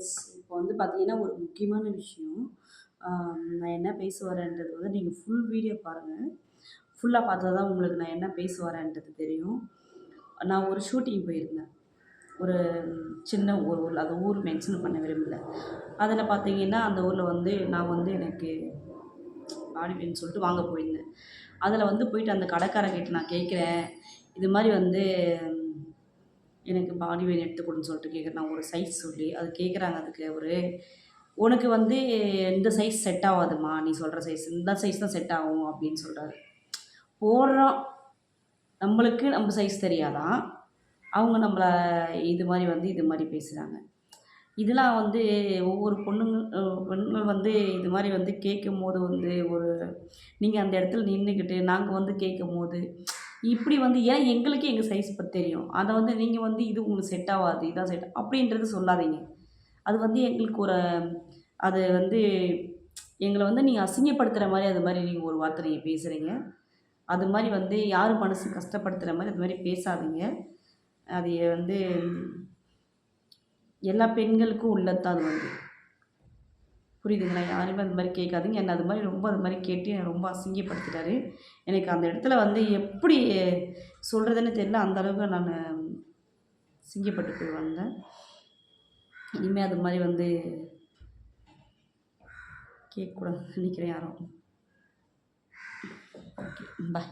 S இப்போ வந்து பார்த்தீங்கன்னா ஒரு முக்கியமான விஷயம். நான் என்ன பேச வரேன்றது வந்து நீங்கள் ஃபுல் வீடியோ பாருங்கள் ஃபுல்லாக பார்த்தா தான் உங்களுக்கு நான் என்ன பேச வரேன்றது தெரியும். நான் ஒரு ஷூட்டிங் போயிருந்தேன். ஒரு சின்ன ஒரு ஊரில் அந்த ஊர் மென்ஷன் பண்ண விரும்பல. அதில் பார்த்தீங்கன்னா அந்த ஊரில் வந்து நான் வந்து எனக்கு ஆடிவேன்னு சொல்லிட்டு வாங்க போயிருந்தேன். அதில் வந்து போயிட்டு அந்த கடைக்காரங்கிட்ட நான் கேட்குறேன் இது மாதிரி வந்து எனக்கு பாடி வெயின் எடுத்து கொடுன்னு சொல்லிட்டு கேட்குறேன் நான் ஒரு சைஸ் சொல்லி அது கேட்குறாங்க அதுக்கு ஒரு உனக்கு வந்து இந்த சைஸ் செட் ஆகாதும்மா நீ சொல்கிற சைஸ் இந்த சைஸ் தான் செட் ஆகும் அப்படின்னு சொல்கிறாரு போடுறோம் நம்மளுக்கு நம்ம சைஸ் தெரியாதான் அவங்க நம்மளை இது மாதிரி வந்து இது மாதிரி பேசுகிறாங்க இதெல்லாம் வந்து ஒவ்வொரு பொண்ணுங்க பெண்கள் வந்து இது மாதிரி வந்து கேட்கும் போது வந்து ஒரு நீங்கள் அந்த இடத்துல நின்றுக்கிட்டு நாங்கள் வந்து கேட்கும் போது இப்படி வந்து ஏன் எங்களுக்கே எங்கள் சைஸ் பற்றி தெரியும்? அதை வந்து நீங்கள் வந்து இது உங்களுக்கு செட் ஆகாது இதான் செட் அப்படின்றது சொல்லாதீங்க. அது வந்து எங்களுக்கு ஒரு அது வந்து எங்களை வந்து நீங்கள் அசிங்கப்படுத்துகிற மாதிரி அது மாதிரி நீங்கள் ஒரு வார்த்தை நீங்கள் பேசுகிறீங்க அது மாதிரி வந்து யார் மனசு கஷ்டப்படுத்துகிற மாதிரி அது மாதிரி பேசாதீங்க. அது வந்து எல்லா பெண்களுக்கும் உள்ளது தான் அது வந்து. புரியுதுங்களா? யாருமே அது மாதிரி கேட்காதீங்க. என்ன அது மாதிரி ரொம்ப அது மாதிரி கேட்டு என்னை ரொம்ப அசிங்கப்படுத்திட்டாரு. எனக்கு அந்த இடத்துல வந்து எப்படி சொல்கிறதுன்னு தெரியல. அந்த அளவுக்கு நான் சிங்கப்பட்டு போய் வந்தேன் இனிமேல் அது மாதிரி வந்து கேட்கக்கூடாது நினைக்கிறேன் யாரும். Okay bye